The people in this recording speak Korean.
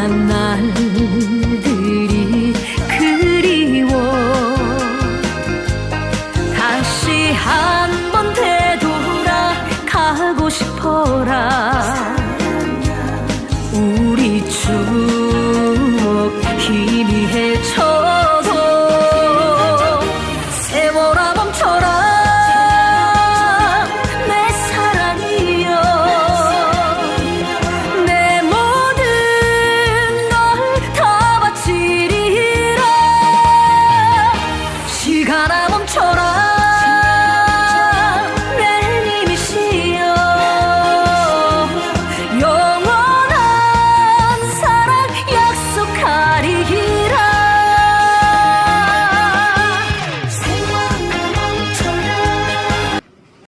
지난 들이 그리워. 다시 한번 되돌아가고 싶어라. gonna